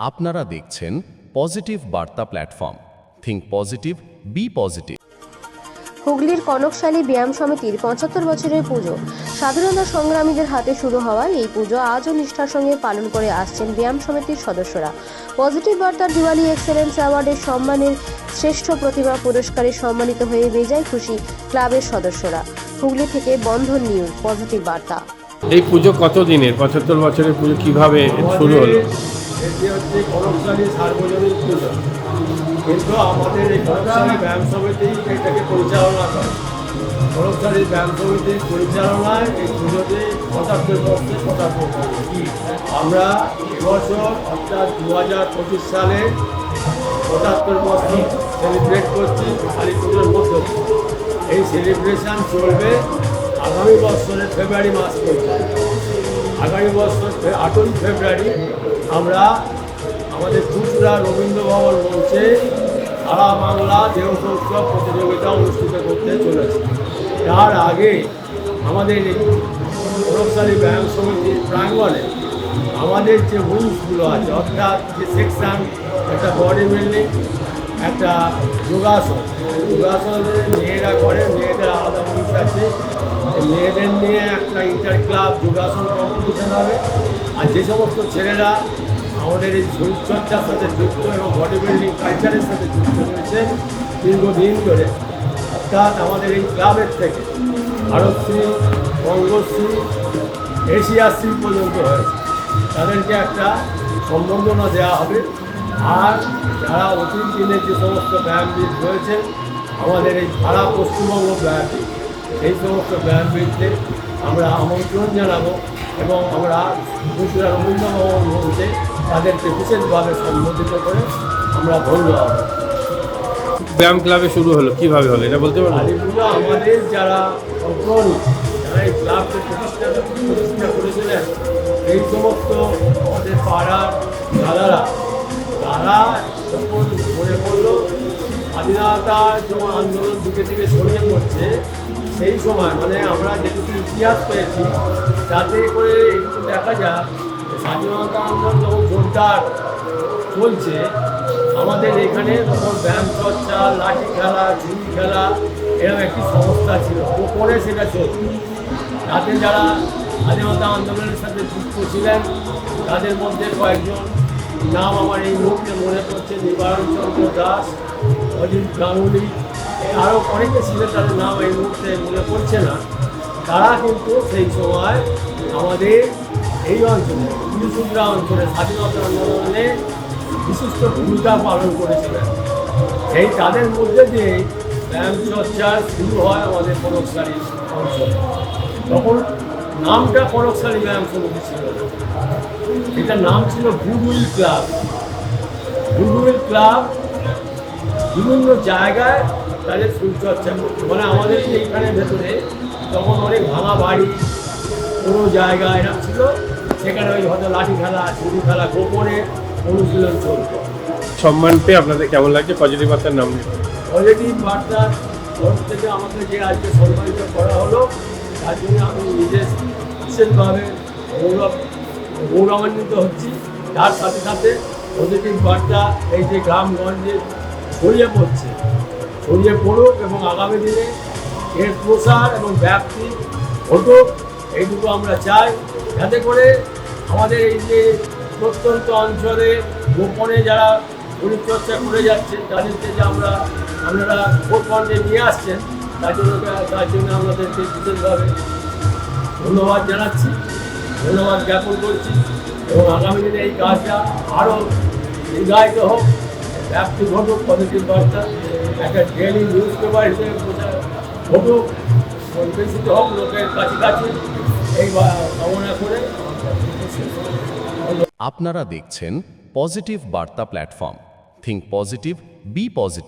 আপনারা দেখছেন পজিটিভ বার্তা platform. Think positive be positive হুগলির কনকশালী ব্যায়াম সমিতির পঁচাত্তর বছরের পুজো। স্বাধীনতা সংগ্রামীদের হাতে শুরু হওয়ায় এই পুজো আজও নিষ্ঠার সঙ্গে পালন করে আসছেন ব্যায়াম সমিতির সদস্যরা। পজিটিভ বার্তার দিওয়ালি এক্সেলেন্স অ্যাওয়ার্ডের সম্মানের শ্রেষ্ঠ প্রতিভা পুরস্কারে সম্মানিত হয়ে বেজায় খুশি ক্লাবের সদস্যরা। হুগলি থেকে বন্ধন নিউজ, পজিটিভ বার্তা। এই পুজো কত দিনের পঁচাত্তর বছরের পুজো কীভাবে শুরু হলো? এটি হচ্ছে আমাদের এই ব্যায়াম এটাকে পরিচালনা করে। ব্যায়াম পরিচালনায় এই আমরা এবছর অর্থাৎ দু হাজার পঁচিশ সালে পঁচাত্তর বছর সেলিব্রেট করছি কালী পুজোর মধ্যে। এই সেলিব্রেশন চলবে আগামী বছরের ফেব্রুয়ারি মাস পর্যন্ত আগামী বছর আটই ফেব্রুয়ারি আমরা আমাদের চুচড়া রবীন্দ্র ভবন মঞ্চে সারা বাংলা দেহত উৎসব প্রতিযোগিতা অনুষ্ঠিত করতে চলেছে। তার আগে আমাদের এই প্রভাবশালী ব্যায়াম সমিতির প্রাঙ্গণে আমাদের যে উইংসগুলো আছে, অর্থাৎ যে সেকশন একটা বডি বিল্ডিং একটা যোগাসন। যোগাসন মেয়েরা করে, মেয়েদের আলাদা উইংস আছে। মেয়েদের নিয়ে একটা ইন্টার ক্লাব যোগাসন কম্পিটিশন হবে। আর যে সমস্ত ছেলেরা আমাদের এই শরীরচর্চার সাথে যুক্ত এবং বডি বিল্ডিং কালচারের সাথে যুক্ত রয়েছে দীর্ঘদিন ধরে। অর্থাৎ আমাদের এই ক্লাবের থেকে ভারতশ্রী বঙ্গশ্রী এশিয়াশ্রী পর্যন্ত হয়েছে তাদেরকে একটা সম্বর্ধনা দেওয়া হবে। আর যারা অতীত দিনে যে সমস্ত ব্যায়ামবিদ রয়েছেন আমাদের এই সারা পশ্চিমবঙ্গ ব্যায়ামবিদ এই সমস্ত ব্যায়ামবিদদের আমরা আমন্ত্রণ জানাব এবং আমরা গুজরাট রবীন্দ্রভবন মঞ্চে তাদেরকে বিশেষভাবে সম্বোধিত করে আমরা ধন্য হব। ব্যায়াম ক্লাবে শুরু হলো কীভাবে হলো এটা বলতে কালী আমাদের যারা অগ্রণী যারা এই ক্লাবকে প্রতিষ্ঠা প্রতিষ্ঠা করেছিলেন এই সমস্ত আমাদের পাড়ার দাদারা তারা যখন মনে করল স্বাধীনতা যখন আন্দোলন দিকে দিকে ছড়িয়ে পড়ছে, সেই সময় মানে আমরা যেটুকু ইতিহাস পেয়েছি, যাতে করে একটু দেখা যাক স্বাধীনতা আন্দোলন যখন জোরদার চলছে, আমাদের এখানে তখন ব্যায়াম, চর্চা, লাঠি খেলা, ঝুড়ি খেলা, এরকম একটি সংস্থা ছিল। গোপনে সেটা চলত তাতে যারা স্বাধীনতা আন্দোলনের সাথে যুক্ত ছিলেন, তাদের মধ্যে কয়েকজন নাম আমার এই মুহূর্তে মনে পড়ছে নিবারণ চন্দ্র দাস, অজিত গাঙ্গুলি আরও অনেকে ছিলেন তাদের নাম এই মুহূর্তে মনে পড়ছে না। তারা কিন্তু সেই সময় আমাদের এই অঞ্চলে, ইউসুফরা অঞ্চলে, স্বাধীনতা আন্দোলনে বিশিষ্ট ভূমিকা পালন করেছিলেন। এই তাদের মধ্যে দিয়ে ব্যায়াম চর্চা শুরু হয় আমাদের কনকশালী অঞ্চলে। তখন নামটা কনকশালী ব্যায়াম সমিতি ছিল না এটার নাম ছিল গুডউইল ক্লাব। গুডউইল ক্লাব বিভিন্ন জায়গায় তাদের শরীরচর্চা করতো। মানে আমাদের এইখানে ভেতরে তখন অনেক ভাঙা বাড়ি কোনো জায়গা এরকম ছিল। সেখানে ওই হয়তো লাঠি খেলা ছুরি খেলা গোপনে অনুশীলন চলতো। সম্মান পেয়ে আপনাদের কেমন লাগছে? পজিটিভ বার্তার নাম? পজিটিভ বার্তার তরফ থেকে আমাকে যে আজকে সম্মানিত করা হলো তার জন্য আমি নিজে বিশেষভাবে গৌরব, গৌরবান্বিত হচ্ছি। তার সাথে সাথে পজিটিভ বার্তা এই যে গ্রামগঞ্জে ছড়িয়ে পড়ছে, ছড়িয়ে পড়ুক এবং আগামী দিনে এর প্রসার এবং ব্যাপ্তি ঘটুক, এইটুকু আমরা চাই। যাতে করে আমাদের এই যে প্রত্যন্ত অঞ্চলে গোপনে যারা পরিচর্চা করে যাচ্ছেন, তাদেরকে যে আমরা, আপনারা ভোটফন্ডে নিয়ে আসছেন ধন্যবাদ জানাচ্ছি, ধন্যবাদ জ্ঞাপন করছি এবং আগামী দিনে এই কাজটা আরও দীর্ঘায়িত হোক। ব্যাপ্তি ঘটুক পজিটিভ বার্তা, একটা ডেলি নিউজ পেপার হিসেবে ঘটুক, পরিবেশিত হোক, লোকের কাছাকাছি এই কামনা করে। আপনারা দেখছেন পজিটিভ বার্তা platform. Think positive be positive